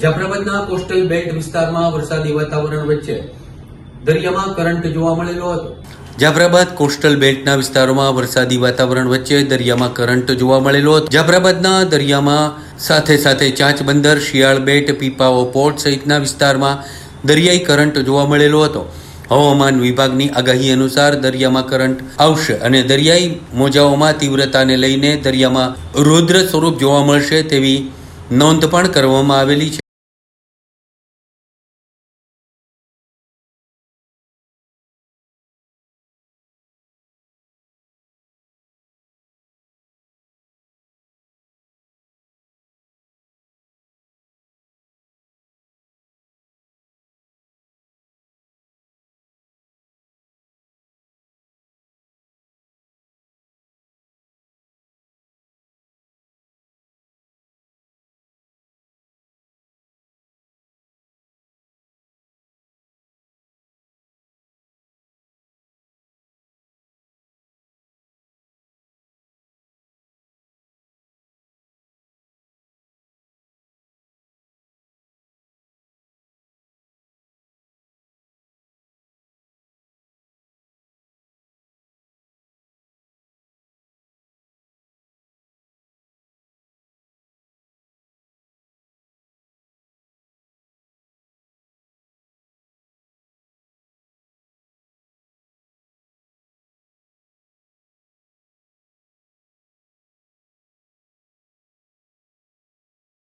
જાફરાબાદના coastal belt વિસ્તારમાં વરસાદી વાતાવરણ વચ્ચે દરિયામાં કરંટ જોવા મળેલો હતો. જાફરાબાદ કોસ્ટલ બેલ્ટના વિસ્તારોમાં વરસાદી વાતાવરણ વચ્ચે દરિયામાં કરંટ જોવા મળેલો હતો. જાફરાબાદના દરિયામાં સાથે સાથે ચાંચ બંદર શિયાળ બેટ, પીપાઓ પોર્ટ સહિતના વિસ્તારમાં દરિયાઈ કરંટ જોવા મળેલો હતો. હવામાન વિભાગની આગાહી અનુસાર દરિયામાં કરંટ આવશે અને દરિયાઈ મોજાઓમાં તીવ્રતાને લઈને દરિયામાં રૌદ્ર સ્વરૂપ જોવા મળશે તેવી નોંધ પણ કરવામાં આવેલી છે.